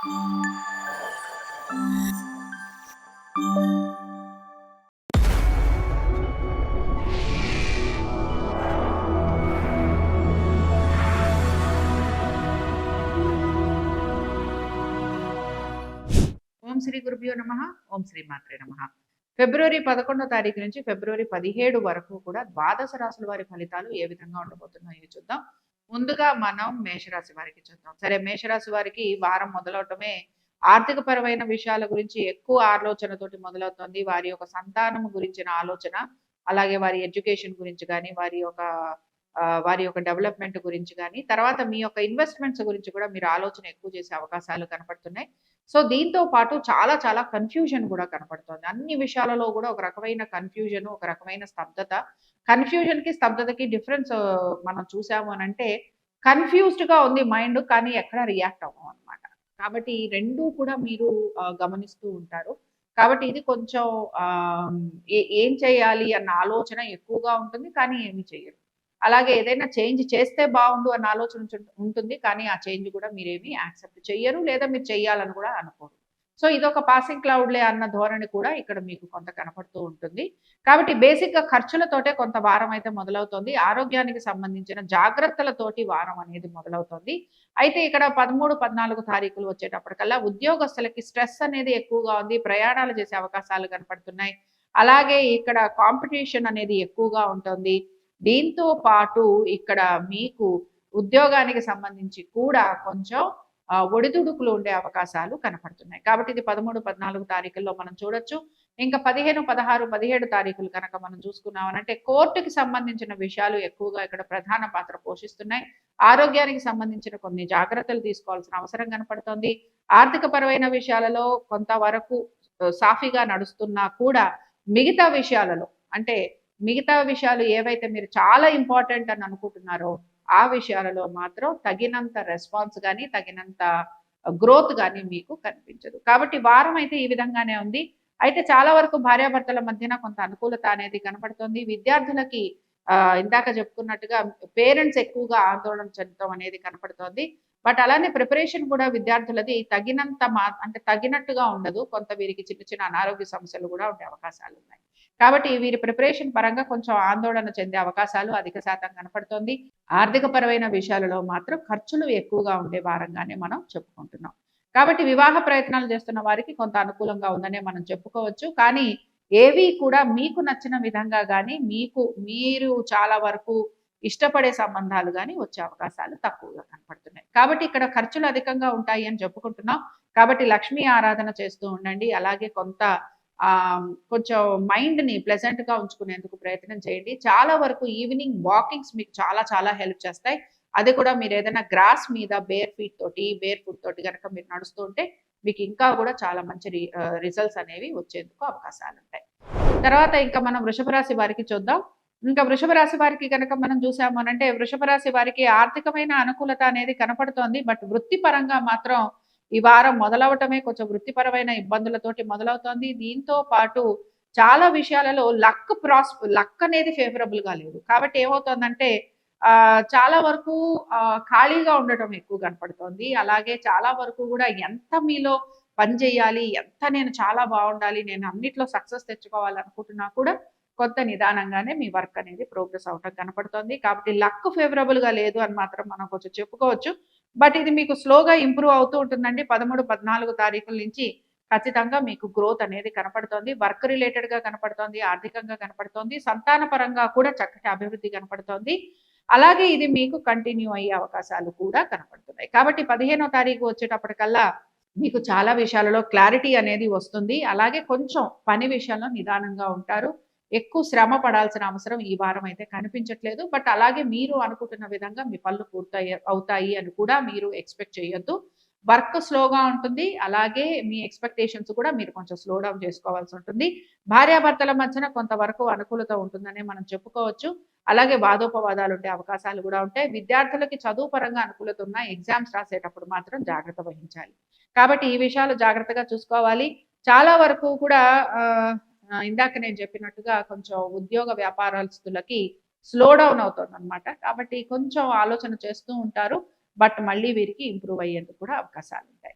ఓం శ్రీ గురుభ్యో నమ. ఓం శ్రీ మాత్రే నమ. ఫిబ్రవరి పదకొండో తారీఖు నుంచి ఫిబ్రవరి పదిహేడు వరకు కూడా ద్వాదశ రాశుల వారి ఫలితాలు ఏ విధంగా ఉండబోతున్నాయో చూద్దాం. ముందుగా మనం మేషరాశి వారికి చూద్దాం. సరే మేషరాశి వారికి ఈ వారం మొదలవటమే ఆర్థిక పరమైన విషయాల గురించి ఎక్కువ ఆలోచనతోటి మొదలవుతుంది. వారి యొక్క సంతానం గురించిన ఆలోచన అలాగే వారి ఎడ్యుకేషన్ గురించి కానీ వారి యొక్క వారి యొక్క డెవలప్మెంట్ గురించి కానీ తర్వాత మీ యొక్క ఇన్వెస్ట్మెంట్స్ గురించి కూడా మీరు ఆలోచన ఎక్కువ చేసే అవకాశాలు కనపడుతున్నాయి. సో దీంతో పాటు చాలా చాలా కన్ఫ్యూజన్ కూడా కనపడుతుంది. అన్ని విషయాలలో కూడా ఒక రకమైన కన్ఫ్యూజన్ ఒక రకమైన స్తబ్దత. కన్ఫ్యూజన్కి స్తబ్దతకి డిఫరెన్స్ మనం చూసాము అని అంటే కన్ఫ్యూజ్డ్గా ఉంది మైండ్ కానీ ఎక్కడ రియాక్ట్ అవ్వం అనమాట కాబట్టి ఈ రెండు కూడా మీరు గమనిస్తూ ఉంటారు. కాబట్టి ఇది కొంచెం ఏ- ఏం చేయాలి అన్న ఆలోచన ఎక్కువగా ఉంటుంది కానీ ఏమి చేయరు అలాగే ఏదైనా చేంజ్ చేస్తే బాగుండు అన్న ఆలోచన ఉంటుంది. కానీ ఆ చేంజ్ కూడా మీరేమీ యాక్సెప్ట్ చెయ్యరు లేదా మీరు చెయ్యాలని కూడా అనుకోరు. సో ఇదొక పాసింగ్ క్లౌడ్లే అన్న ధోరణి కూడా ఇక్కడ మీకు కొంత కనపడుతూ ఉంటుంది. కాబట్టి బేసిక్గా ఖర్చులతోటే కొంత వారం అయితే మొదలవుతుంది. ఆరోగ్యానికి సంబంధించిన జాగ్రత్తలతోటి వారం అనేది మొదలవుతుంది. అయితే ఇక్కడ పదమూడు పద్నాలుగు తారీఖులు వచ్చేటప్పటికల్లా ఉద్యోగస్తులకి స్ట్రెస్ అనేది ఎక్కువగా ఉంది. ప్రయాణాలు చేసే అవకాశాలు కనపడుతున్నాయి. అలాగే ఇక్కడ కాంపిటీషన్ అనేది ఎక్కువగా ఉంటుంది. దీంతో పాటు ఇక్కడ మీకు ఉద్యోగానికి సంబంధించి కూడా కొంచెం ఒడిదుడుకులు ఉండే అవకాశాలు కనపడుతున్నాయి. కాబట్టి ఇది పదమూడు పద్నాలుగు తారీఖుల్లో మనం చూడొచ్చు. ఇంకా పదిహేను పదహారు పదిహేడు తారీఖులు కనుక మనం చూసుకున్నామనంటే కోర్టుకి సంబంధించిన విషయాలు ఎక్కువగా ఇక్కడ ప్రధాన పాత్ర పోషిస్తున్నాయి. ఆరోగ్యానికి సంబంధించిన కొన్ని జాగ్రత్తలు తీసుకోవాల్సిన అవసరం కనపడుతోంది. ఆర్థిక పరమైన విషయాలలో కొంతవరకు సాఫీగా నడుస్తున్నా కూడా మిగతా విషయాలలో అంటే మిగతా విషయాలు ఏవైతే మీరు చాలా ఇంపార్టెంట్ అని అనుకుంటున్నారో ఆ విషయాలలో మాత్రం తగినంత రెస్పాన్స్ కానీ తగినంత గ్రోత్ కానీ మీకు కనిపించదు. కాబట్టి వారం అయితే ఈ విధంగానే ఉంది. అయితే చాలా వరకు భార్యాభర్తల మధ్యన కొంత అనుకూలత అనేది కనపడుతుంది. విద్యార్థులకి ఆ, ఇందాక చెప్పుకున్నట్టుగా పేరెంట్స్ ఎక్కువగా ఆందోళన చెందడం అనేది కనపడుతోంది. బట్ అలానే ప్రిపరేషన్ కూడా విద్యార్థులది తగినంత మా అంటే తగినట్టుగా ఉండదు. కొంత వీరికి చిన్న చిన్న అనారోగ్య సమస్యలు కూడా ఉండే అవకాశాలు ఉన్నాయి. కాబట్టి వీరి ప్రిపరేషన్ పరంగా కొంచెం ఆందోళన చెందే అవకాశాలు అధిక శాతం కనపడుతోంది. ఆర్థిక పరమైన విషయాలలో మాత్రం ఖర్చులు ఎక్కువగా ఉండే వారంగానే మనం చెప్పుకుంటున్నాం. కాబట్టి వివాహ ప్రయత్నాలు చేస్తున్న వారికి కొంత అనుకూలంగా ఉందనే మనం చెప్పుకోవచ్చు. కానీ ఏవి కూడా మీకు నచ్చిన విధంగా కానీ మీకు మీరు చాలా వరకు ఇష్టపడే సంబంధాలు కానీ వచ్చే అవకాశాలు తక్కువగా కనపడుతున్నాయి. కాబట్టి ఇక్కడ ఖర్చులు అధికంగా ఉంటాయి అని చెప్పుకుంటున్నాం. కాబట్టి లక్ష్మీ ఆరాధన చేస్తూ ఉండండి. అలాగే కొంత కొంచెం మైండ్ని ప్లెజెంట్గా ఉంచుకునేందుకు ప్రయత్నం చేయండి. చాలా వరకు ఈవినింగ్ వాకింగ్స్ మీకు చాలా చాలా హెల్ప్ చేస్తాయి. అది కూడా మీరు ఏదైనా గ్రాస్ మీద బేర్ ఫీట్ తోటి బేర్ ఫుట్ తోటి కనుక మీరు నడుస్తూ ఉంటే మీకు ఇంకా కూడా చాలా మంచి రిజల్ట్స్ అనేవి వచ్చేందుకు అవకాశాలు ఉంటాయి. తర్వాత ఇంకా మనం వృషభ రాశి వారికి చూద్దాం. ఇంకా వృషభ రాశి వారికి కనుక మనం చూసాము అని అంటే వృషభ రాశి వారికి ఆర్థికమైన అనుకూలత అనేది కనపడుతోంది. బట్ వృత్తిపరంగా మాత్రం ఈ వారం మొదలవటమే కొంచెం వృత్తిపరమైన ఇబ్బందులతోటి మొదలవుతోంది. దీంతో పాటు చాలా విషయాలలో లక్ ప్రాస్ లక్ అనేది ఫేవరబుల్గా లేదు. కాబట్టి ఏమవుతోందంటే ఆ చాలా వరకు ఖాళీగా ఉండటం ఎక్కువ కనపడుతోంది. అలాగే చాలా వరకు కూడా ఎంత మీలో పని చేయాలి ఎంత నేను చాలా బాగుండాలి నేను అన్నిట్లో సక్సెస్ తెచ్చుకోవాలనుకుంటున్నా కూడా కొంత నిదానంగానే మీ వర్క్ అనేది ప్రోగ్రెస్ అవటం కనపడుతోంది. కాబట్టి లక్ ఫేవరబుల్గా లేదు అని మాత్రం మనం కొంచెం చెప్పుకోవచ్చు. బట్ ఇది మీకు స్లోగా ఇంప్రూవ్ అవుతూ ఉంటుందండి. పదమూడు పద్నాలుగు తారీఖుల నుంచి ఖచ్చితంగా మీకు గ్రోత్ అనేది కనపడుతోంది. వర్క్ రిలేటెడ్గా కనపడుతోంది ఆర్థికంగా కనపడుతోంది సంతాన పరంగా కూడా చక్కటి అభివృద్ధి కనపడుతోంది. అలాగే ఇది మీకు కంటిన్యూ అయ్యే అవకాశాలు కూడా కనపడుతున్నాయి. కాబట్టి పదిహేనో తారీఖు వచ్చేటప్పటికల్లా మీకు చాలా విషయాలలో క్లారిటీ అనేది వస్తుంది. అలాగే కొంచెం పని విషయంలో నిదానంగా ఉంటారు. ఎక్కువ శ్రమ పడాల్సిన అవసరం ఈ వారం అయితే కనిపించట్లేదు. బట్ అలాగే మీరు అనుకుంటున్న విధంగా మీ పనులు పూర్తయ్య అవుతాయి అని కూడా మీరు ఎక్స్పెక్ట్ చేయొద్దు. వర్క్ స్లోగా ఉంటుంది. అలాగే మీ ఎక్స్పెక్టేషన్స్ కూడా మీరు కొంచెం స్లో డౌన్ చేసుకోవాల్సి ఉంటుంది. భార్యాభర్తల మధ్యన కొంతవరకు అనుకూలత ఉంటుందని మనం చెప్పుకోవచ్చు. అలాగే వాదోపవాదాలు ఉండే అవకాశాలు కూడా ఉంటాయి. విద్యార్థులకి చదువు పరంగా అనుకూలత ఉన్న ఎగ్జామ్స్ రాసేటప్పుడు మాత్రం జాగ్రత్త వహించాలి. కాబట్టి ఈ విషయాలు జాగ్రత్తగా చూసుకోవాలి. చాలా వరకు కూడా ఆ, ఇందాక నేను చెప్పినట్టుగా కొంచెం ఉద్యోగ వ్యాపారస్తులకి స్లో డౌన్ అవుతుంది అనమాట కాబట్టి కొంచెం ఆలోచన చేస్తూ ఉంటారు బట్ మళ్ళీ వీరికి ఇంప్రూవ్ అయ్యేందుకు కూడా అవకాశాలు ఉంటాయి.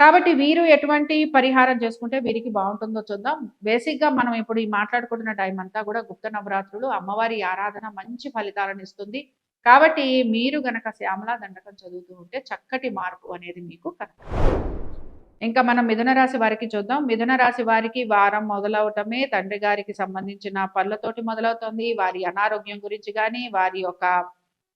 కాబట్టి వీరు ఎటువంటి పరిహారం చేసుకుంటే వీరికి బాగుంటుందో చూద్దాం. బేసిక్గా మనం ఇప్పుడు ఈ మాట్లాడుకుంటున్న టైం అంతా కూడా గుప్త నవరాత్రులు అమ్మవారి ఆరాధన మంచి ఫలితాలను ఇస్తుంది. కాబట్టి మీరు గనక శ్యామలా దండకం చదువుతూ ఉంటే చక్కటి మార్పు అనేది మీకు కనపడుతుంది. ఇంకా మనం మిథున రాశి వారికి చూద్దాం. మిథున రాశి వారికి వారం మొదలవటమే తండ్రి గారికి సంబంధించిన పనులతోటి మొదలవుతుంది. వారి అనారోగ్యం గురించి కానీ వారి యొక్క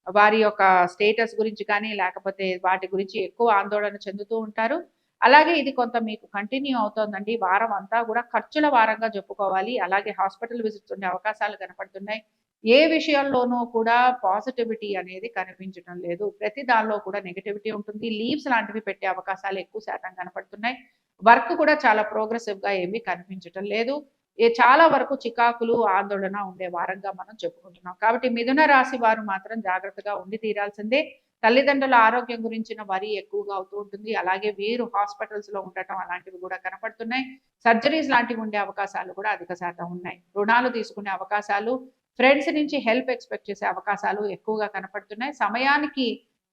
వారి యొక్క స్టేటస్ గురించి కానీ లేకపోతే వాటి గురించి ఎక్కువ ఆందోళన చెందుతూ ఉంటారు. అలాగే ఇది కొంత మీకు కంటిన్యూ అవుతోందండి. వారం అంతా కూడా ఖర్చుల వారంగా చెప్పుకోవాలి అలాగే హాస్పిటల్ విజిట్స్ ఉండే అవకాశాలు కనపడుతున్నాయి. ఏ విషయంలోనూ కూడా పాజిటివిటీ అనేది కనిపించడం లేదు. ప్రతి దానిలో కూడా నెగిటివిటీ ఉంటుంది. లీవ్స్ లాంటివి పెట్టే అవకాశాలు ఎక్కువ శాతం కనపడుతున్నాయి. వర్క్ కూడా చాలా ప్రోగ్రెసివ్గా ఏమీ కనిపించటం లేదు. ఏ చాలా వరకు చికాకులు ఆందోళన ఉండే వారంగా మనం చెప్పుకుంటున్నాం. కాబట్టి మిథున రాశి వారు మాత్రం జాగ్రత్తగా ఉండి తీరాల్సిందే. తల్లిదండ్రుల ఆరోగ్యం గురించిన వరి ఎక్కువగా అవుతూ ఉంటుంది. అలాగే వీరు హాస్పిటల్స్లో ఉండటం అలాంటివి కూడా కనపడుతున్నాయి. సర్జరీస్ లాంటివి ఉండే అవకాశాలు కూడా అధిక శాతం ఉన్నాయి. రుణాలు తీసుకునే అవకాశాలు ఫ్రెండ్స్ నుంచి హెల్ప్ ఎక్స్పెక్ట్ చేసే అవకాశాలు ఎక్కువగా కనపడుతున్నాయి. సమయానికి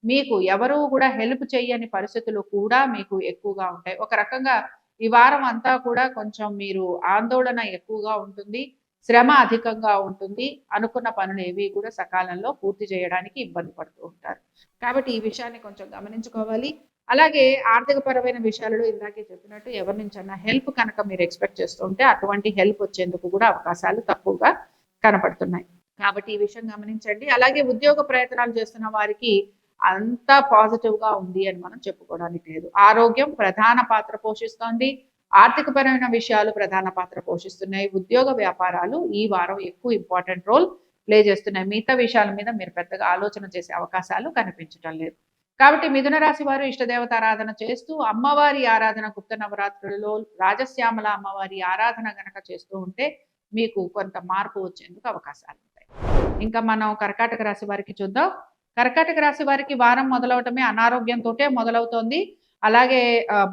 మీకు ఎవరు కూడా హెల్ప్ చేయని పరిస్థితులు కూడా మీకు ఎక్కువగా ఉంటాయి. ఒక రకంగా ఈ వారం అంతా కూడా కొంచెం మీరు ఆందోళన ఎక్కువగా ఉంటుంది. శ్రమ అధికంగా ఉంటుంది. అనుకున్న పనులు ఏవి కూడా సకాలంలో పూర్తి చేయడానికి ఇబ్బంది పడుతూ ఉంటారు. కాబట్టి ఈ విషయాన్ని కొంచెం గమనించుకోవాలి. అలాగే ఆర్థికపరమైన విషయాలలో ఇందాకే చెప్పినట్టు ఎవరి నుంచన్నా హెల్ప్ కనుక మీరు ఎక్స్పెక్ట్ చేస్తుంటే అటువంటి హెల్ప్ వచ్చేందుకు కూడా అవకాశాలు తక్కువగా కనపడుతున్నాయి. కాబట్టి ఈ విషయం గమనించండి. అలాగే ఉద్యోగ ప్రయత్నాలు చేస్తున్న వారికి అంతా పాజిటివ్గా ఉంది అని మనం చెప్పుకోవడానికి లేదు. ఆరోగ్యం ప్రధాన పాత్ర పోషిస్తోంది. ఆర్థికపరమైన విషయాలు ప్రధాన పాత్ర పోషిస్తున్నాయి. ఉద్యోగ వ్యాపారాలు ఈ వారం ఎక్కువ ఇంపార్టెంట్ రోల్ ప్లే చేస్తున్నాయి. మిగతా విషయాల మీద మీరు పెద్దగా ఆలోచన చేసే అవకాశాలు కనిపించటం లేదు. కాబట్టి మిథున రాశి వారు ఇష్టదేవత ఆరాధన చేస్తూ అమ్మవారి ఆరాధన గుప్త నవరాత్రులలో రాజశ్యామల అమ్మవారి ఆరాధన గనక చేస్తూ ఉంటే మీకు కొంత మార్పు వచ్చేందుకు అవకాశాలు ఉంటాయి. ఇంకా మనం కర్కాటక రాశి వారికి చూద్దాం. కర్కాటక రాశి వారికి వారం మొదలవటమే అనారోగ్యంతో మొదలవుతోంది. అలాగే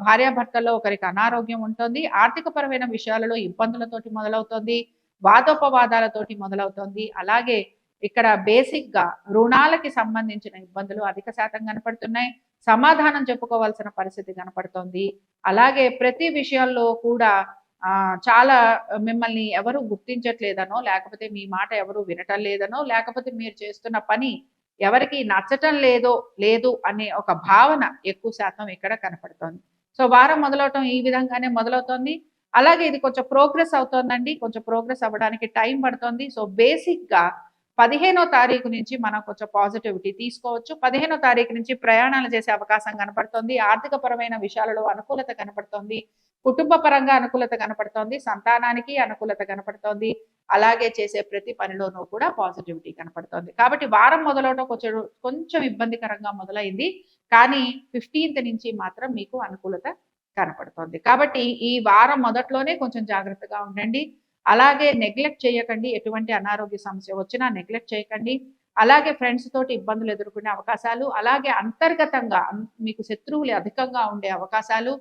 భార్యాభర్తల్లో ఒకరికి అనారోగ్యం ఉంటుంది. ఆర్థిక పరమైన విషయాలలో ఇబ్బందులతోటి మొదలవుతోంది. వాదోపవాదాలతోటి మొదలవుతోంది. అలాగే ఇక్కడ బేసిక్గా రుణాలకి సంబంధించిన ఇబ్బందులు అధిక శాతం కనపడుతున్నాయి. సమాధానం చెప్పుకోవాల్సిన పరిస్థితి కనపడుతోంది. అలాగే ప్రతి విషయాల్లో కూడా చాలా మిమ్మల్ని ఎవరు గుర్తించట్లేదనో లేకపోతే మీ మాట ఎవరు వినటం లేదనో లేకపోతే మీరు చేస్తున్న పని ఎవరికి నచ్చటం లేదో లేదు అనే ఒక భావన ఎక్కువ శాతం ఇక్కడ కనపడుతోంది. సో వారం మొదలవటం ఈ విధంగానే మొదలవుతోంది. అలాగే ఇది కొంచెం ప్రోగ్రెస్ అవుతోందండి. కొంచెం ప్రోగ్రెస్ అవ్వడానికి టైం పడుతుంది. సో బేసిక్గా పదిహేనో తారీఖు నుంచి మనం కొంచెం పాజిటివిటీ తీసుకోవచ్చు. పదిహేనో తారీఖు నుంచి ప్రయాణాలు చేసే అవకాశం కనపడుతుంది. ఆర్థిక పరమైన విషయాలలో అనుకూలత కనపడుతుంది. కుటుంబ పరంగా అనుకూలత కనపడుతోంది సంతానానికి అనుకూలత కనపడుతోంది అలాగే చేసే ప్రతి పనిలోనూ కూడా పాజిటివిటీ కనపడుతోంది. కాబట్టి వారం మొదలవడం కొంచెం కొంచెం ఇబ్బందికరంగా మొదలైంది కానీ ఫిఫ్టీన్త్ నుంచి మాత్రం మీకు అనుకూలత కనపడుతోంది. కాబట్టి ఈ వారం మొదట్లోనే కొంచెం జాగ్రత్తగా ఉండండి. అలాగే నెగ్లెక్ట్ చేయకండి ఎటువంటి అనారోగ్య సమస్య వచ్చినా నెగ్లెక్ట్ చేయకండి. అలాగే ఫ్రెండ్స్ తోటి ఇబ్బందులు ఎదుర్కొనే అవకాశాలు అలాగే అంతర్గతంగా మీకు శత్రువులు అధికంగా ఉండే అవకాశాలు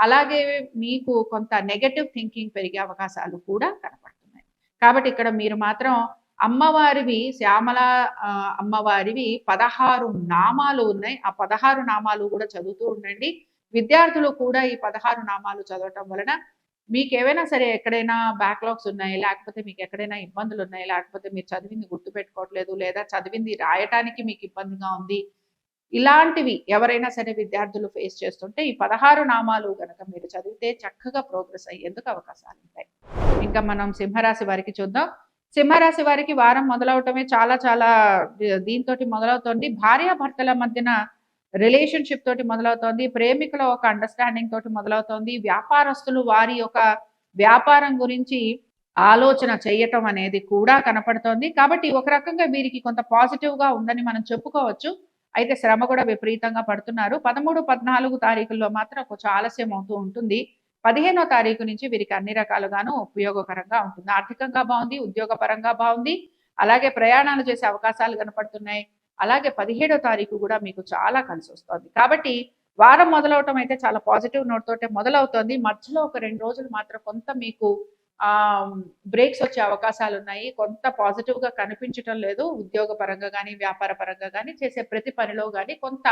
అలాగే మీకు కొంత నెగటివ్ థింకింగ్ పెరిగే అవకాశాలు కూడా కనపడుతున్నాయి. కాబట్టి ఇక్కడ మీరు మాత్రం అమ్మవారివి శ్యామల అమ్మవారివి పదహారు నామాలు ఉన్నాయి. ఆ పదహారు నామాలు కూడా చదువుతూ ఉండండి. విద్యార్థులు కూడా ఈ పదహారు నామాలు చదవటం వలన మీకు ఏవైనా సరే ఎక్కడైనా బ్యాక్లాగ్స్ ఉన్నాయి లేకపోతే మీకు ఎక్కడైనా ఇబ్బందులు ఉన్నాయి లేకపోతే మీరు చదివింది గుర్తుపెట్టుకోవట్లేదు లేదా చదివింది రాయటానికి మీకు ఇబ్బందిగా ఉంది ఇలాంటివి ఎవరైనా సరే విద్యార్థులు ఫేస్ చేస్తుంటే ఈ పదహారు నామాలు గనక మీరు చదివితే చక్కగా ప్రోగ్రెస్ అయ్యేందుకు అవకాశాలు ఉంటాయి. ఇంకా మనం సింహరాశి వారికి చూద్దాం. సింహరాశి వారికి వారం మొదలవటమే చాలా చాలా దీంతో మొదలవుతోంది. భార్యాభర్తల మధ్యన రిలేషన్షిప్ తోటి మొదలవుతోంది. ప్రేమికుల ఒక అండర్స్టాండింగ్ తోటి మొదలవుతోంది. వ్యాపారస్తులు వారి యొక్క వ్యాపారం గురించి ఆలోచన చేయటం అనేది కూడా కనపడుతోంది. కాబట్టి ఒక రకంగా వీరికి కొంత పాజిటివ్గా ఉందని మనం చెప్పుకోవచ్చు. అయితే శ్రమ కూడా విపరీతంగా పడుతున్నారు. పదమూడు పద్నాలుగు తారీఖుల్లో మాత్రం కొంచెం ఆలస్యం అవుతూ ఉంటుంది. పదిహేనో తారీఖు నుంచి వీరికి అన్ని రకాలుగాను ఉపయోగకరంగా ఉంటుంది. ఆర్థికంగా బాగుంది ఉద్యోగపరంగా బాగుంది అలాగే ప్రయాణాలు చేసే అవకాశాలు కనపడుతున్నాయి. అలాగే పదిహేడో తారీఖు కూడా మీకు చాలా కలిసి వస్తుంది. కాబట్టి వారం మొదలవటం అయితే చాలా పాజిటివ్ నోట్ తోటే మొదలవుతుంది. మధ్యలో ఒక రెండు రోజులు మాత్రం కొంత మీకు బ్రేక్స్ వచ్చే అవకాశాలు ఉన్నాయి కొంత పాజిటివ్గా కనిపించటం లేదు. ఉద్యోగ పరంగా కానీ వ్యాపార పరంగా కానీ చేసే ప్రతి పనిలో కానీ కొంత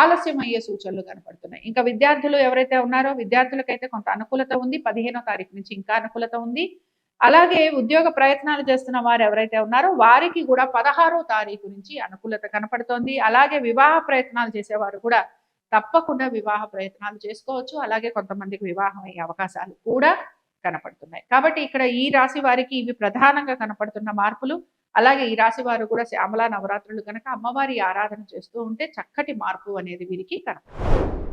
ఆలస్యం అయ్యే సూచనలు కనపడుతున్నాయి. ఇంకా విద్యార్థులు ఎవరైతే ఉన్నారో విద్యార్థులకైతే కొంత అనుకూలత ఉంది. పదిహేనో తారీఖు నుంచి ఇంకా అనుకూలత ఉంది. అలాగే ఉద్యోగ ప్రయత్నాలు చేస్తున్న వారు ఎవరైతే ఉన్నారో వారికి కూడా పదహారో తారీఖు నుంచి అనుకూలత కనపడుతోంది. అలాగే వివాహ ప్రయత్నాలు చేసేవారు కూడా తప్పకుండా వివాహ ప్రయత్నాలు చేసుకోవచ్చు. అలాగే కొంతమందికి వివాహం అయ్యే అవకాశాలు కూడా కనపడుతున్నాయి. కాబట్టి ఇక్కడ ఈ రాశి వారికి ఇవి ప్రధానంగా కనపడుతున్న మార్పులు. అలాగే ఈ రాశి వారు కూడా శ్యామల నవరాత్రులు కనుక అమ్మవారి ఆరాధన చేస్తూ ఉంటే చక్కటి మార్పు అనేది వీరికి కనపడుతుంది.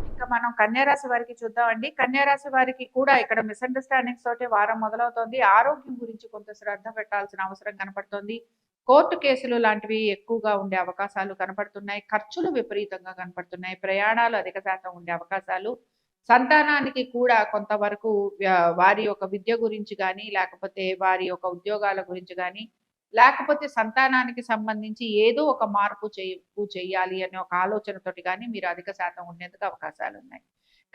ఇంకా మనం కన్యారాశి వారికి చూద్దామండి. కన్యారాశి వారికి కూడా ఇక్కడ మిస్అండర్స్టాండింగ్స్ తోటి వారం మొదలవుతోంది. ఆరోగ్యం గురించి కొంత శ్రద్ధ పెట్టాల్సిన అవసరం కనపడుతోంది. కోర్టు కేసులు లాంటివి ఎక్కువగా ఉండే అవకాశాలు కనపడుతున్నాయి. ఖర్చులు విపరీతంగా కనపడుతున్నాయి. ప్రయాణాలు అధిక శాతం ఉండే అవకాశాలు. సంతానానికి కూడా కొంతవరకు వారి యొక్క విద్య గురించి కానీ లేకపోతే వారి యొక్క ఉద్యోగాల గురించి కానీ లేకపోతే సంతానానికి సంబంధించి ఏదో ఒక మార్పు చేయ చేయాలి అనే ఒక ఆలోచనతోటి కానీ మీరు అధిక శాతం ఉండేందుకు అవకాశాలు ఉన్నాయి.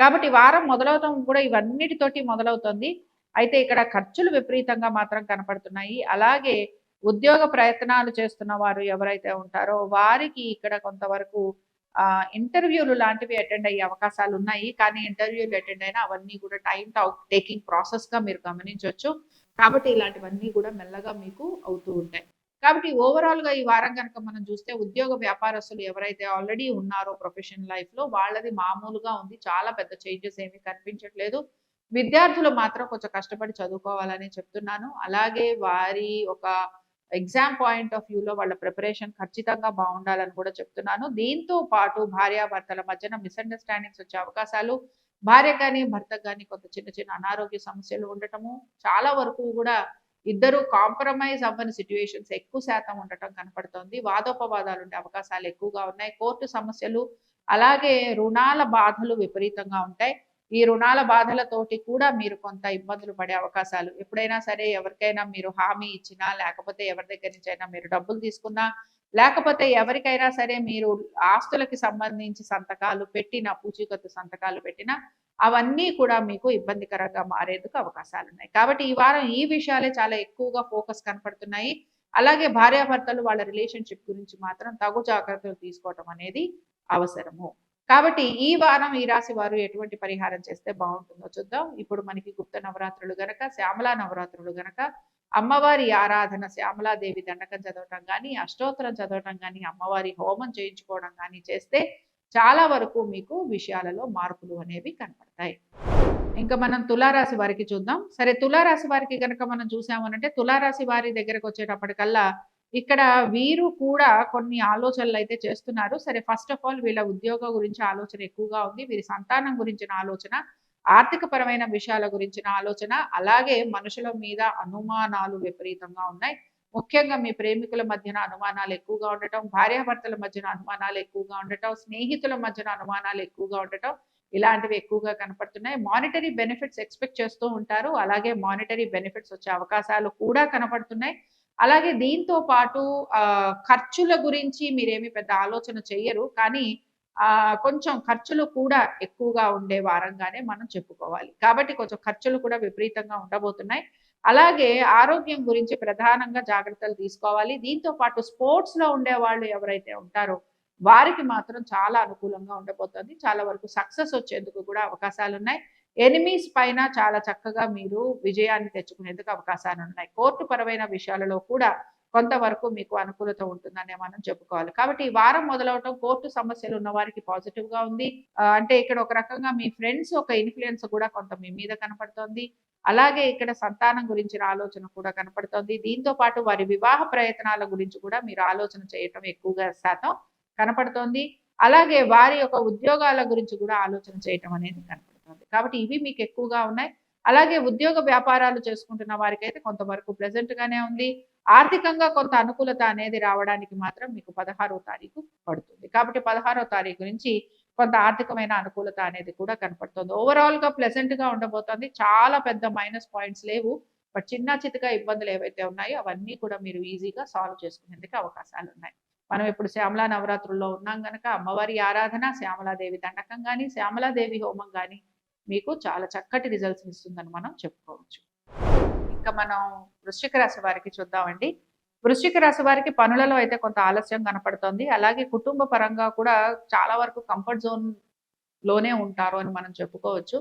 కాబట్టి వారం మొదలవటం కూడా ఇవన్నిటితోటి మొదలవుతుంది. అయితే ఇక్కడ ఖర్చులు విపరీతంగా మాత్రం కనపడుతున్నాయి. అలాగే ఉద్యోగ ప్రయత్నాలు చేస్తున్న వారు ఎవరైతే ఉంటారో వారికి ఇక్కడ కొంతవరకు ఇంటర్వ్యూలు లాంటివి అటెండ్ అయ్యే అవకాశాలు ఉన్నాయి. కానీ ఇంటర్వ్యూలు అటెండ్ అయినా అవన్నీ కూడా టైం టేకింగ్ ప్రాసెస్గా మీరు గమనించవచ్చు కాబట్టి ఇలాంటివన్నీ కూడా మెల్లగా మీకు అవుతూ ఉంటాయి. కాబట్టి ఓవరాల్గా ఈ వారం కనుక మనం చూస్తే ఉద్యోగ వ్యాపారస్తులు ఎవరైతే ఆల్రెడీ ఉన్నారో ప్రొఫెషనల్ లైఫ్లో వాళ్ళది మామూలుగా ఉంది. చాలా పెద్ద చేంజెస్ ఏమీ కనిపించట్లేదు. విద్యార్థులు మాత్రం కొంచెం కష్టపడి చదువుకోవాలని చెప్తున్నాను. అలాగే వారి ఒక ఎగ్జామ్ పాయింట్ ఆఫ్ వ్యూలో వాళ్ళ ప్రిపరేషన్ ఖచ్చితంగా బాగుండాలని కూడా చెప్తున్నాను. దీంతో పాటు భార్యాభర్తల మధ్యన మిస్అండర్స్టాండింగ్స్ వచ్చే అవకాశాలు భార్య కానీ భర్త కానీ కొంత చిన్న చిన్న అనారోగ్య సమస్యలు ఉండటము చాలా వరకు కూడా ఇద్దరు కాంప్రమైజ్ అవ్వని సిచ్యువేషన్స్ ఎక్కువ శాతం ఉండటం కనపడుతోంది. వాదోపవాదాలు ఉండే అవకాశాలు ఎక్కువగా ఉన్నాయి. కోర్టు సమస్యలు అలాగే రుణాల బాధలు విపరీతంగా ఉంటాయి. ఈ రుణాల బాధలతోటి కూడా మీరు కొంత ఇబ్బందులు పడే అవకాశాలు. ఎప్పుడైనా సరే ఎవరికైనా మీరు హామీ ఇచ్చినా లేకపోతే ఎవరి దగ్గర నుంచి అయినా మీరు డబ్బులు తీసుకున్నా లేకపోతే ఎవరికైనా సరే మీరు ఆస్తులకి సంబంధించి సంతకాలు పెట్టిన పూచీకత్తు సంతకాలు పెట్టినా అవన్నీ కూడా మీకు ఇబ్బందికరంగా మారేందుకు అవకాశాలు ఉన్నాయి కాబట్టి ఈ వారం ఈ విషయాలే చాలా ఎక్కువగా ఫోకస్ కనపడుతున్నాయి. అలాగే భార్యాభర్తలు వాళ్ళ రిలేషన్షిప్ గురించి మాత్రం తగు జాగ్రత్తలు తీసుకోవటం అనేది అవసరము. కాబట్టి ఈ వారం ఈ రాశి వారు ఎటువంటి పరిహారం చేస్తే బాగుంటుందో చూద్దాం. ఇప్పుడు మనకి గుప్త నవరాత్రులు గనక శ్యామలా నవరాత్రులు గనక అమ్మవారి ఆరాధన శ్యామలాదేవి దండకం చదవటం కానీ అష్టోత్తరం చదవటం కానీ అమ్మవారి హోమం చేయించుకోవడం కానీ చేస్తే చాలా వరకు మీకు విషయాలలో మార్పులు అనేవి కనపడతాయి. ఇంకా మనం తులారాశి వారికి చూద్దాం. సరే తులారాశి వారికి కనుక మనం చూసామనంటే తులారాశి వారి దగ్గరకు వచ్చేటప్పటికల్లా ఇక్కడ వీరు కూడా కొన్ని ఆలోచనలు అయితే చేస్తున్నారు. సరే ఫస్ట్ ఆఫ్ ఆల్ వీళ్ళ ఉద్యోగం గురించి ఆలోచన ఎక్కువగా ఉంది. వీరి సంతానం గురించిన ఆలోచన ఆర్థిక పరమైన విషయాల గురించిన ఆలోచన అలాగే మనుషుల మీద అనుమానాలు విపరీతంగా ఉన్నాయి. ముఖ్యంగా మీ ప్రేమికుల మధ్యన అనుమానాలు ఎక్కువగా ఉండటం భార్యాభర్తల మధ్యన అనుమానాలు ఎక్కువగా ఉండటం స్నేహితుల మధ్యన అనుమానాలు ఎక్కువగా ఉండటం ఇలాంటివి ఎక్కువగా కనపడుతున్నాయి. మానిటరీ బెనిఫిట్స్ ఎక్స్పెక్ట్ చేస్తూ ఉంటారు. అలాగే మానిటరీ బెనిఫిట్స్ వచ్చే అవకాశాలు కూడా కనపడుతున్నాయి. అలాగే దీంతో పాటు ఆ ఖర్చుల గురించి మీరేమి పెద్ద ఆలోచన చెయ్యరు. కానీ ఆ కొంచెం ఖర్చులు కూడా ఎక్కువగా ఉండే వారంగానే మనం చెప్పుకోవాలి. కాబట్టి కొంచెం ఖర్చులు కూడా విపరీతంగా ఉండబోతున్నాయి. అలాగే ఆరోగ్యం గురించి ప్రధానంగా జాగ్రత్తలు తీసుకోవాలి. దీంతో పాటు స్పోర్ట్స్లో ఉండే వాళ్ళు ఎవరైతే ఉంటారో వారికి మాత్రం చాలా అనుకూలంగా ఉండబోతుంది. చాలా వరకు సక్సెస్ వచ్చేందుకు కూడా అవకాశాలు ఉన్నాయి ఎనిమీస్ పైన చాలా చక్కగా మీరు విజయాన్ని తెచ్చుకునేందుకు అవకాశాలు ఉన్నాయి. కోర్టు పరమైన విషయాలలో కూడా కొంతవరకు మీకు అనుకూలత ఉంటుందనే మనం చెప్పుకోవాలి. కాబట్టి ఈ వారం మొదలవటం కోర్టు సమస్యలు ఉన్న వారికి పాజిటివ్గా ఉంది. అంటే ఇక్కడ ఒక రకంగా మీ ఫ్రెండ్స్ ఒక ఇన్ఫ్లుయెన్స్ కూడా కొంత మీ మీద కనపడుతోంది. అలాగే ఇక్కడ సంతానం గురించిన ఆలోచన కూడా కనపడుతోంది. దీంతో పాటు వారి వివాహ ప్రయత్నాల గురించి కూడా మీరు ఆలోచన చేయటం ఎక్కువగా శాతం కనపడుతోంది. అలాగే వారి యొక్క ఉద్యోగాల గురించి కూడా ఆలోచన చేయటం అనేది కనపడుతుంది. కాబట్టి ఇవి మీకు ఎక్కువగా ఉన్నాయి. అలాగే ఉద్యోగ వ్యాపారాలు చేసుకుంటున్న వారికి అయితే కొంతవరకు ప్రెసెంట్ గానే ఉంది. ఆర్థికంగా కొంత అనుకూలత అనేది రావడానికి మాత్రం మీకు పదహారో తారీఖు పడుతుంది. కాబట్టి పదహారో తారీఖు నుంచి కొంత ఆర్థికమైన అనుకూలత అనేది కూడా కనపడుతుంది. ఓవరాల్గా ప్లెజెంట్గా ఉండబోతోంది. చాలా పెద్ద మైనస్ పాయింట్స్ లేవు. బట్ చిన్న చితక ఇబ్బందులు ఏవైతే ఉన్నాయో అవన్నీ కూడా మీరు ఈజీగా సాల్వ్ చేసుకునేందుకు అవకాశాలు ఉన్నాయి. మనం ఇప్పుడు శ్యామలా నవరాత్రుల్లో ఉన్నాం గనక అమ్మవారి ఆరాధన శ్యామలాదేవి దండకం కానీ శ్యామలాదేవి హోమం కానీ మీకు చాలా చక్కటి రిజల్ట్స్ ఇస్తుందని మనం చెప్పుకోవచ్చు. ఇంకా మనం వృశ్చిక రాశి వారికి చూద్దామండి. వృశ్చిక రాశి వారికి పనులలో అయితే కొంత ఆలస్యం కనపడుతుంది. అలాగే కుటుంబ పరంగా కూడా చాలా వరకు కంఫర్ట్ జోన్లోనే ఉంటారు అని మనం చెప్పుకోవచ్చు.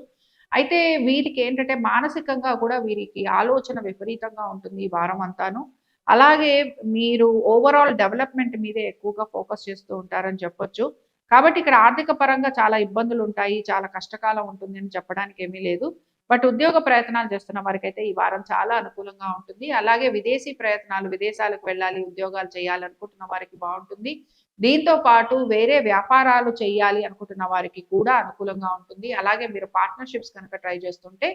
అయితే వీరికి ఏంటంటే మానసికంగా కూడా వీరికి ఆలోచన విపరీతంగా ఉంటుంది ఈ వారం అంతాను. అలాగే మీరు ఓవరాల్ డెవలప్మెంట్ మీదే ఎక్కువగా ఫోకస్ చేస్తూ ఉంటారని చెప్పొచ్చు. కాబట్టి ఇక్కడ ఆర్థిక పరంగా చాలా ఇబ్బందులు ఉంటాయి చాలా కష్టకాలం ఉంటుంది అని చెప్పడానికి ఏమీ లేదు. బట్ ఉద్యోగ ప్రయత్నాలు చేస్తున్న వారికైతే ఈ వారం చాలా అనుకూలంగా ఉంటుంది. అలాగే విదేశీ ప్రయత్నాలు విదేశాలకు వెళ్ళాలి ఉద్యోగాలు చేయాలనుకుంటున్న వారికి బాగుంటుంది. దీంతో పాటు వేరే వ్యాపారాలు చేయాలి అనుకుంటున్న వారికి కూడా అనుకూలంగా ఉంటుంది. అలాగే మీరు పార్ట్నర్షిప్స్ కనుక ట్రై చేస్తుంటే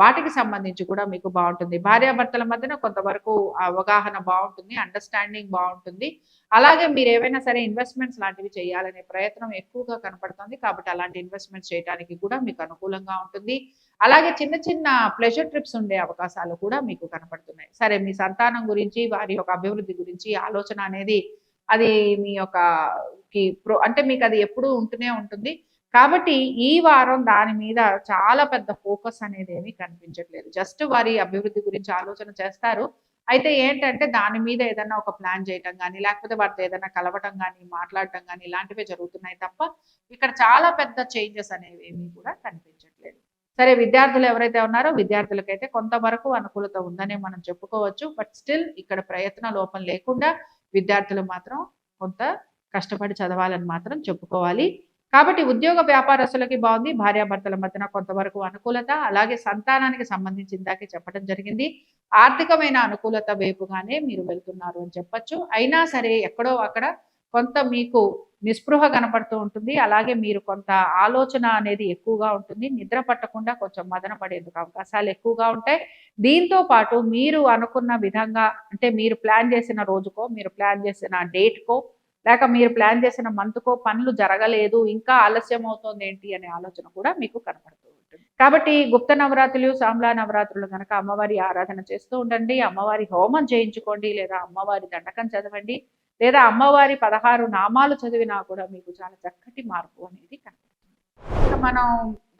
వాటికి సంబంధించి కూడా మీకు బాగుంటుంది. భార్యాభర్తల మధ్యన కొంతవరకు అవగాహన బాగుంటుంది అండర్స్టాండింగ్ బాగుంటుంది. అలాగే మీరు ఏవైనా సరే ఇన్వెస్ట్మెంట్స్ లాంటివి చేయాలనే ప్రయత్నం ఎక్కువగా కనపడుతుంది కాబట్టి అలాంటి ఇన్వెస్ట్మెంట్స్ చేయడానికి కూడా మీకు అనుకూలంగా ఉంటుంది. అలాగే చిన్న చిన్న ప్లెజర్ ట్రిప్స్ ఉండే అవకాశాలు కూడా మీకు కనపడుతున్నాయి. సరే మీ సంతానం గురించి వారి యొక్క అభివృద్ధి గురించి ఆలోచన అనేది అది మీ యొక్క అంటే మీకు అది ఎప్పుడూ ఉంటూనే ఉంటుంది. కాబట్టి ఈ వారం దాని మీద చాలా పెద్ద ఫోకస్ అనేది ఏమీ కనిపించట్లేదు. జస్ట్ వారి అభివృద్ధి గురించి ఆలోచన చేస్తారు. అయితే ఏంటంటే దాని మీద ఏదైనా ఒక ప్లాన్ చేయటం కానీ లేకపోతే వారితో ఏదైనా కలవటం కానీ మాట్లాడటం కానీ ఇలాంటివే జరుగుతున్నాయి తప్ప ఇక్కడ చాలా పెద్ద చేంజెస్ అనేవి ఏమీ కూడా కనిపించట్లేదు. సరే విద్యార్థులు ఎవరైతే ఉన్నారో విద్యార్థులకైతే కొంతవరకు అనుకూలత ఉందనే మనం చెప్పుకోవచ్చు. బట్ స్టిల్ ఇక్కడ ప్రయత్న లోపం లేకుండా విద్యార్థులు మాత్రం కొంత కష్టపడి చదవాలని మాత్రం చెప్పుకోవాలి. కాబట్టి ఉద్యోగ వ్యాపారస్తులకి బాగుంది భార్యాభర్తల మధ్యన కొంతవరకు అనుకూలత అలాగే సంతానానికి సంబంధించి ఇందాకే చెప్పడం జరిగింది. ఆర్థికమైన అనుకూలత వైపుగానే మీరు వెళ్తున్నారు అని చెప్పచ్చు. అయినా సరే ఎక్కడో అక్కడ కొంత మీకు నిస్పృహ కనపడుతూ ఉంటుంది. అలాగే మీరు కొంత ఆలోచన అనేది ఎక్కువగా ఉంటుంది. నిద్ర పట్టకుండా కొంచెం మదన పడేందుకు అవకాశాలు ఎక్కువగా ఉంటాయి. దీంతో పాటు మీరు అనుకున్న విధంగా అంటే మీరు ప్లాన్ చేసిన రోజుకో మీరు ప్లాన్ చేసిన డేట్కో లేక మీరు ప్లాన్ చేసిన మంత్కో పనులు జరగలేదు ఇంకా ఆలస్యం అవుతోంది ఏంటి అనే ఆలోచన కూడా మీకు కనపడుతూ ఉంటుంది. కాబట్టి గుప్త నవరాత్రులు సాంబ్లా నవరాత్రులు కనుక అమ్మవారి ఆరాధన చేస్తూ ఉండండి. అమ్మవారి హోమం చేయించుకోండి లేదా అమ్మవారి దండకం చదవండి లేదా అమ్మవారి పదహారు నామాలు చదివినా కూడా మీకు చాలా చక్కటి మార్పు అనేది కనపడుతుంది. మనం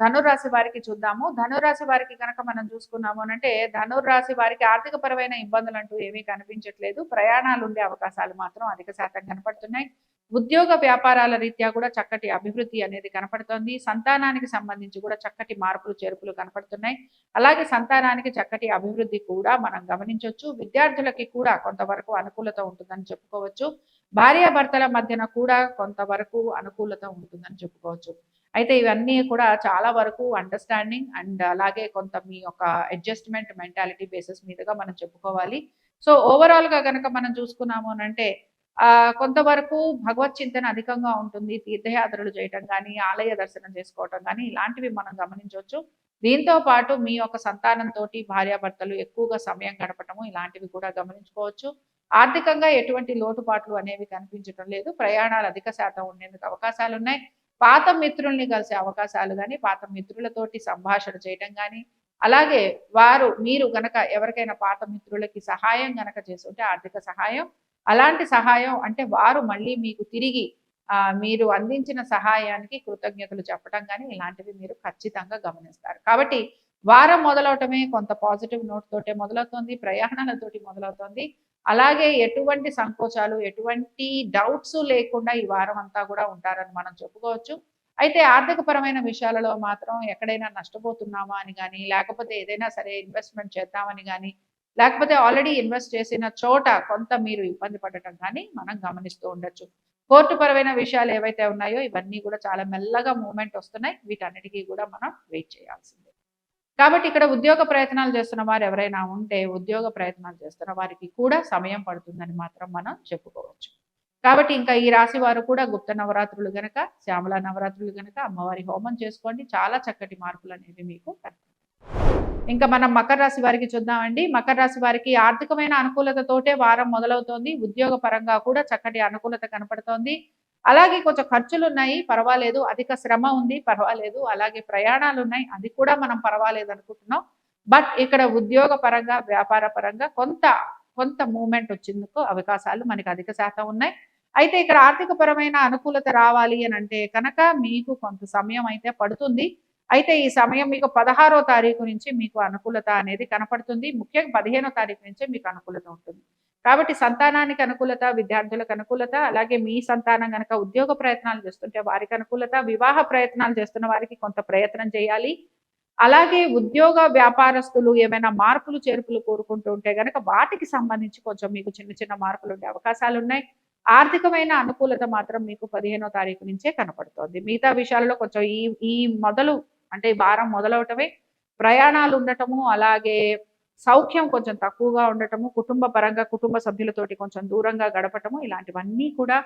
ధనురాశి వారికి చూద్దాము. ధనురాశి వారికి కనుక మనం చూసుకున్నాము అంటే ధనురాశి వారికి ఆర్థిక పరమైన ఇబ్బందులు అంటూ ఏమీ కనిపించట్లేదు. ప్రయాణాలు ఉండే అవకాశాలు మాత్రం అధిక శాతం కనపడుతున్నాయి. ఉద్యోగ వ్యాపారాల రీత్యా కూడా చక్కటి అభివృద్ధి అనేది కనపడుతోంది. సంతానానికి సంబంధించి కూడా చక్కటి మార్పులు చేర్పులు కనపడుతున్నాయి. అలాగే సంతానానికి చక్కటి అభివృద్ధి కూడా మనం గమనించవచ్చు విద్యార్థులకి కూడా కొంతవరకు అనుకూలత ఉంటుందని చెప్పుకోవచ్చు. భార్యాభర్తల మధ్యన కూడా కొంతవరకు అనుకూలత ఉంటుందని చెప్పుకోవచ్చు. అయితే ఇవన్నీ కూడా చాలా వరకు అండర్స్టాండింగ్ అండ్ అలాగే కొంత మీ యొక్క అడ్జస్ట్మెంట్ మెంటాలిటీ బేసిస్ మీదుగా మనం చెప్పుకోవాలి. సో ఓవరాల్గా కనుక మనం చూసుకున్నాము అంటే కొంతవరకు భగవత్ చింతన అధికంగా ఉంటుంది. తీర్థయాత్రలు చేయటం కానీ ఆలయ దర్శనం చేసుకోవటం కానీ ఇలాంటివి మనం గమనించవచ్చు. దీంతో పాటు మీ యొక్క సంతానంతో భార్యాభర్తలు ఎక్కువగా సమయం గడపటము ఇలాంటివి కూడా గమనించుకోవచ్చు. ఆర్థికంగా ఎటువంటి లోటుపాట్లు అనేవి కనిపించడం లేదు. ప్రయాణాలు అధిక శాతం ఉండేందుకు అవకాశాలు ఉన్నాయి పాత మిత్రుల్ని కలిసే అవకాశాలు కానీ పాత మిత్రులతోటి సంభాషణ చేయటం కానీ అలాగే వారు మీరు గనక ఎవరికైనా పాత మిత్రులకి సహాయం గనక చేస్తుంటే ఆర్థిక సహాయం అలాంటి సహాయం అంటే వారు మళ్ళీ మీకు తిరిగి మీరు అందించిన సహాయానికి కృతజ్ఞతలు చెప్పడం కానీ ఇలాంటివి మీరు ఖచ్చితంగా గమనిస్తారు. కాబట్టి వారం మొదలవటమే కొంత పాజిటివ్ నోట్ తోటే మొదలవుతుంది ప్రయాణాలతోటి మొదలవుతుంది. అలాగే ఎటువంటి సంకోచాలు ఎటువంటి డౌట్స్ లేకుండా ఈ వారం అంతా కూడా ఉంటారని మనం చెప్పుకోవచ్చు. అయితే ఆర్థిక పరమైన విషయాలలో మాత్రం ఎక్కడైనా నష్టపోతున్నామా అని కానీ లేకపోతే ఏదైనా సరే ఇన్వెస్ట్మెంట్ చేద్దామని కానీ లేకపోతే ఆల్రెడీ ఇన్వెస్ట్ చేసిన చోట కొంత మీరు ఇబ్బంది పడటం కానీ మనం గమనిస్తూ ఉండొచ్చు. కోర్టు పరమైన విషయాలు ఏవైతే ఉన్నాయో ఇవన్నీ కూడా చాలా మెల్లగా మూమెంట్ వస్తున్నాయి. వీటన్నిటికీ కూడా మనం వెయిట్ చేయాల్సిందే. కాబట్టి ఇక్కడ ఉద్యోగ ప్రయత్నాలు చేస్తున్న వారు ఎవరైనా ఉంటే ఉద్యోగ ప్రయత్నాలు చేస్తున్న వారికి కూడా సమయం పడుతుందని మాత్రం మనం చెప్పుకోవచ్చు. కాబట్టి ఇంకా ఈ రాశి వారు కూడా గుప్త నవరాత్రులు గనక శ్యామల నవరాత్రులు గనక అమ్మవారి హోమం చేసుకోండి. చాలా చక్కటి మార్పులు అనేవి మీకు ఇంకా మనం మకర రాశి వారికి చూద్దామండి. మకర రాశి వారికి ఆర్థికమైన అనుకూలతతోటే వారం మొదలవుతోంది. ఉద్యోగ పరంగా కూడా చక్కటి అనుకూలత కనపడుతోంది. అలాగే కొంచెం ఖర్చులు ఉన్నాయి పర్వాలేదు. అధిక శ్రమ ఉంది పర్వాలేదు. అలాగే ప్రయాణాలు ఉన్నాయి అది కూడా మనం పర్వాలేదు అనుకుంటున్నాం బట్ ఇక్కడ ఉద్యోగ పరంగా వ్యాపార పరంగా కొంత కొంత మూమెంట్ వచ్చేందుకు అవకాశాలు మనకి అధిక శాతం ఉన్నాయి. అయితే ఇక్కడ ఆర్థిక పరమైన అనుకూలత రావాలి అని అంటే కనుక మీకు కొంత సమయం అయితే పడుతుంది. అయితే ఈ సమయం మీకు పదహారో తారీఖు నుంచి మీకు అనుకూలత అనేది కనపడుతుంది. ముఖ్యంగా పదిహేనో తారీఖు నుంచే మీకు అనుకూలత ఉంటుంది. కాబట్టి సంతానానికి అనుకూలత విద్యార్థులకు అనుకూలత అలాగే మీ సంతానం కనుక ఉద్యోగ ప్రయత్నాలు చేస్తుంటే వారికి అనుకూలత వివాహ ప్రయత్నాలు చేస్తున్న వారికి కొంత ప్రయత్నం చేయాలి. అలాగే ఉద్యోగ వ్యాపారస్తులు ఏమైనా మార్పులు చేర్పులు కోరుకుంటూ ఉంటే కనుక వాటికి సంబంధించి కొంచెం మీకు చిన్న చిన్న మార్పులు ఉండే అవకాశాలు ఉన్నాయి. ఆర్థికమైన అనుకూలత మాత్రం మీకు పదిహేనో తారీఖు నుంచే కనపడుతోంది. మిగతా విషయాలలో కొంచెం ఈ ఈ మొదలు అంటే ఈ మొదలవటమే. ప్రయాణాలు ఉండటము అలాగే సౌఖ్యం కొంచెం తక్కువగా ఉండటము కుటుంబ పరంగా కుటుంబ సభ్యులతోటి కొంచెం దూరంగా గడపటము ఇలాంటివన్నీ కూడా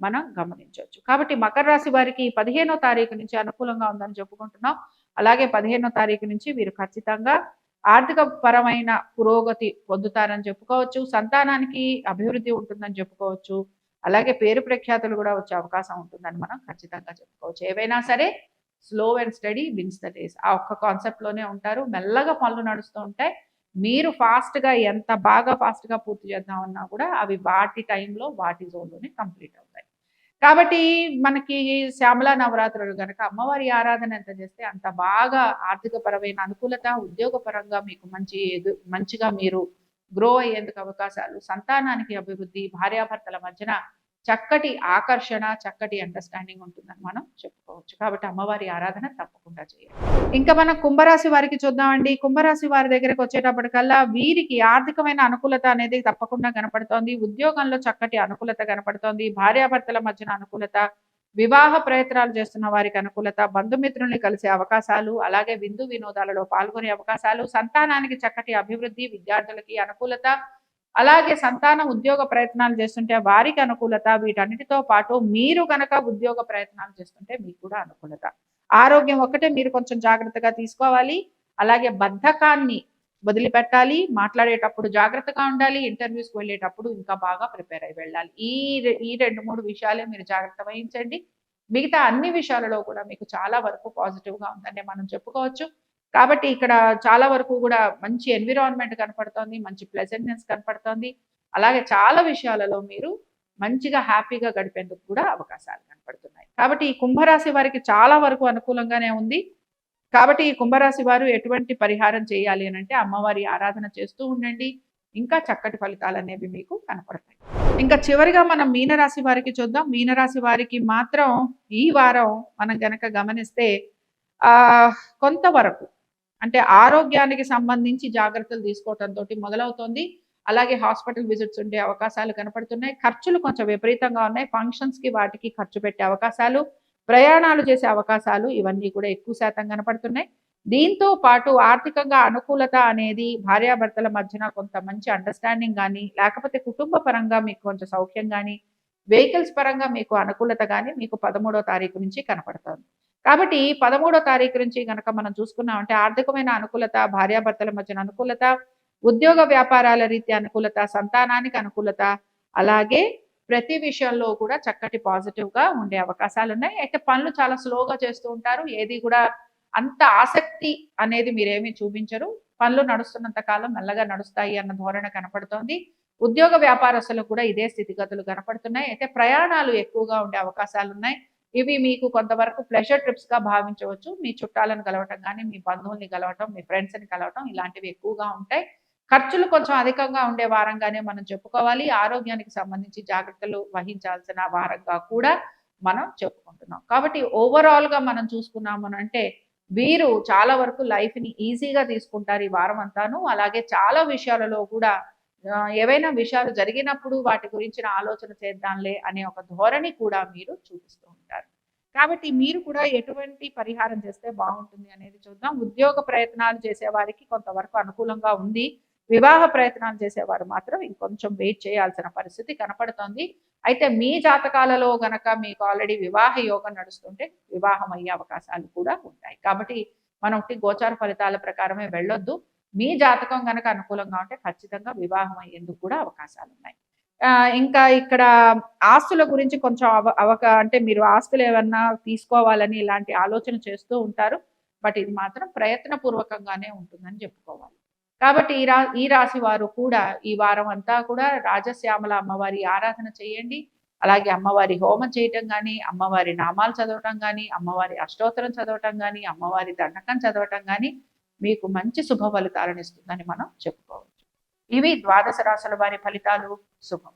మనం గమనించవచ్చు. కాబట్టి మకర రాశి వారికి పదిహేనో తారీఖు నుంచి అనుకూలంగా ఉందని చెప్పుకుంటున్నాం. అలాగే పదిహేనో తారీఖు నుంచి వీరు ఖచ్చితంగా ఆర్థిక పరమైన పురోగతి పొందుతారని చెప్పుకోవచ్చు. సంతానానికి అభివృద్ధి ఉంటుందని చెప్పుకోవచ్చు. అలాగే పేరు ప్రఖ్యాతులు కూడా వచ్చే అవకాశం ఉంటుందని మనం ఖచ్చితంగా చెప్పుకోవచ్చు. ఏవైనా సరే slow and steady wins the days. ఆ ఒక్క కాన్సెప్ట్లోనే ఉంటారు. మెల్లగా పనులు నడుస్తూ ఉంటాయి. మీరు ఫాస్ట్గా ఎంత బాగా ఫాస్ట్గా పూర్తి చేద్దామన్నా కూడా అవి వాటి టైంలో వాటి జోన్లోనే కంప్లీట్ అవుతాయి. కాబట్టి మనకి శ్యామలా నవరాత్రులు కనుక అమ్మవారి ఆరాధన ఎంత చేస్తే అంత బాగా ఆర్థికపరమైన అనుకూలత ఉద్యోగపరంగా మీకు మంచి మంచిగా మీరు గ్రో అయ్యేందుకు అవకాశాలు సంతానానికి అభివృద్ధి భార్యాభర్తల మధ్యన చక్కటి ఆకర్షణ చక్కటి అండర్స్టాండింగ్ ఉంటుందని మనం చెప్పుకోవచ్చు. కాబట్టి అమ్మవారి ఆరాధన తప్పకుండా చేయాలి. ఇంకా మనం కుంభరాశి వారికి చూద్దామండి. కుంభరాశి వారి దగ్గరకు వచ్చేటప్పటికల్లా వీరికి ఆర్థికమైన అనుకూలత అనేది తప్పకుండా కనపడుతోంది. ఉద్యోగంలో చక్కటి అనుకూలత కనపడుతోంది. భార్యాభర్తల మధ్యన అనుకూలత వివాహ ప్రయత్నాలు చేస్తున్న వారికి అనుకూలత బంధుమిత్రుల్ని కలిసే అవకాశాలు అలాగే విందు వినోదాలలో పాల్గొనే అవకాశాలు సంతానానికి చక్కటి అభివృద్ధి విద్యార్థులకి అనుకూలత అలాగే సంతాన ఉద్యోగ ప్రయత్నాలు చేస్తుంటే వారికి అనుకూలత వీటన్నిటితో పాటు మీరు కనుక ఉద్యోగ ప్రయత్నాలు చేస్తుంటే మీకు కూడా అనుకూలత. ఆరోగ్యం ఒక్కటే మీరు కొంచెం జాగ్రత్తగా తీసుకోవాలి. అలాగే బద్ధకాన్ని వదిలిపెట్టాలి. మాట్లాడేటప్పుడు జాగ్రత్తగా ఉండాలి. ఇంటర్వ్యూస్కి వెళ్ళేటప్పుడు ఇంకా బాగా ప్రిపేర్ అయి వెళ్ళాలి. ఈ ఈ రెండు మూడు విషయాలే మీరు జాగ్రత్త వహించండి. మిగతా అన్ని విషయాలలో కూడా మీకు చాలా వరకు పాజిటివ్గా ఉందని మనం చెప్పుకోవచ్చు. కాబట్టి ఇక్కడ చాలా వరకు కూడా మంచి ఎన్విరాన్మెంట్ కనపడుతోంది మంచి ప్లెజెంట్నెస్ కనపడుతోంది. అలాగే చాలా విషయాలలో మీరు మంచిగా హ్యాపీగా గడిపేందుకు కూడా అవకాశాలు కనపడుతున్నాయి. కాబట్టి ఈ కుంభరాశి వారికి చాలా వరకు అనుకూలంగానే ఉంది. కాబట్టి ఈ కుంభరాశి వారు ఎటువంటి పరిహారం చేయాలి అని అంటే అమ్మవారి ఆరాధన చేస్తూ ఉండండి. ఇంకా చక్కటి ఫలితాలు అనేవి మీకు కనపడతాయి. ఇంకా చివరిగా మనం మీనరాశి వారికి చూద్దాం. మీనరాశి వారికి మాత్రం ఈ వారం మనం గనక గమనిస్తే ఆ కొంతవరకు అంటే ఆరోగ్యానికి సంబంధించి జాగ్రత్తలు తీసుకోవటంతో మొదలవుతోంది. అలాగే హాస్పిటల్ విజిట్స్ ఉండే అవకాశాలు కనపడుతున్నాయి. ఖర్చులు కొంచెం విపరీతంగా ఉన్నాయి. ఫంక్షన్స్కి వాటికి ఖర్చు పెట్టే అవకాశాలు ప్రయాణాలు చేసే అవకాశాలు ఇవన్నీ కూడా ఎక్కువ శాతం కనపడుతున్నాయి. దీంతో పాటు ఆర్థికంగా అనుకూలత అనేది భార్యాభర్తల మధ్యన కొంత మంచి అండర్స్టాండింగ్ కానీ లేకపోతే కుటుంబ పరంగా మీకు కొంచెం సౌఖ్యం కానీ వెహికల్స్ పరంగా మీకు అనుకూలత కానీ మీకు పదమూడో తారీఖు నుంచి కనపడుతుంది. కాబట్టి పదమూడో తారీఖు నుంచి గనక మనం చూసుకున్నామంటే ఆర్థికమైన అనుకూలత భార్యాభర్తల మధ్యన అనుకూలత ఉద్యోగ వ్యాపారాల రీత్యా అనుకూలత సంతానానికి అనుకూలత అలాగే ప్రతి విషయంలో కూడా చక్కటి పాజిటివ్గా ఉండే అవకాశాలు ఉన్నాయి. అయితే పనులు చాలా స్లోగా చేస్తూ ఉంటారు. ఏది కూడా అంత ఆసక్తి అనేది మీరేమీ చూపించరు. పనులు నడుస్తున్నంత కాలం మెల్లగా నడుస్తాయి అన్న ధోరణ కనపడుతోంది. ఉద్యోగ వ్యాపారస్తులకు కూడా ఇదే స్థితిగతులు కనపడుతున్నాయి. అయితే ప్రయాణాలు ఎక్కువగా ఉండే అవకాశాలు ఉన్నాయి. ఇవి మీకు కొంతవరకు ప్లెజర్ ట్రిప్స్గా భావించవచ్చు. మీ చుట్టాలను కలవటం కానీ మీ బంధువుల్ని కలవటం మీ ఫ్రెండ్స్ని కలవటం ఇలాంటివి ఎక్కువగా ఉంటాయి. ఖర్చులు కొంచెం అధికంగా ఉండే వారంగానే మనం చెప్పుకోవాలి. ఆరోగ్యానికి సంబంధించి జాగ్రత్తలు వహించాల్సిన వారంగా కూడా మనం చెప్పుకుంటున్నాం. కాబట్టి ఓవరాల్గా మనం చూసుకున్నాము అంటే వీరు చాలా వరకు లైఫ్ని ఈజీగా తీసుకుంటారు ఈ వారం అంతాను అలాగే చాలా విషయాలలో కూడా ఏవైనా విషయాలు జరిగినప్పుడు వాటి గురించిన ఆలోచన చేద్దాంలే అనే ఒక ధోరణి కూడా మీరు చూపిస్తూ ఉంటారు. కాబట్టి మీరు కూడా ఎటువంటి పరిహారం చేస్తే బాగుంటుంది అనేది చూద్దాం. ఉద్యోగ ప్రయత్నాలు చేసేవారికి కొంతవరకు అనుకూలంగా ఉంది. వివాహ ప్రయత్నాలు చేసేవారు మాత్రం ఇంకొంచెం వెయిట్ చేయాల్సిన పరిస్థితి కనపడుతోంది. అయితే మీ జాతకాలలో గనక మీకు ఆల్రెడీ వివాహ యోగం నడుస్తుంటే వివాహం అయ్యే అవకాశాలు కూడా ఉంటాయి. కాబట్టి మనం గోచార ఫలితాల ప్రకారమే వెళ్ళొద్దు. మీ జాతకం కనుక అనుకూలంగా ఉంటే ఖచ్చితంగా వివాహం అయ్యేందుకు కూడా అవకాశాలు ఉన్నాయి ఇంకా ఇక్కడ ఆస్తుల గురించి కొంచెం అవ అవక అంటే మీరు ఆస్తులు ఏమన్నా తీసుకోవాలని ఇలాంటి ఆలోచన చేస్తూ ఉంటారు. బట్ ఇది మాత్రం ప్రయత్నపూర్వకంగానే ఉంటుందని చెప్పుకోవాలి. కాబట్టి ఈ రా ఈ రాశి వారు కూడా ఈ వారం అంతా కూడా రాజశ్యామల అమ్మవారి ఆరాధన చేయండి. అలాగే అమ్మవారి హోమం చేయటం కానీ అమ్మవారి నామాలు చదవటం కానీ అమ్మవారి అష్టోత్తరం చదవటం కానీ అమ్మవారి దండకం చదవటం కానీ మీకు మంచి శుభ ఫలితాలను ఇస్తుందని మనం చెప్పుకోవచ్చు. ఇవి ద్వాదశ రాశుల వారి ఫలితాలు. శుభం.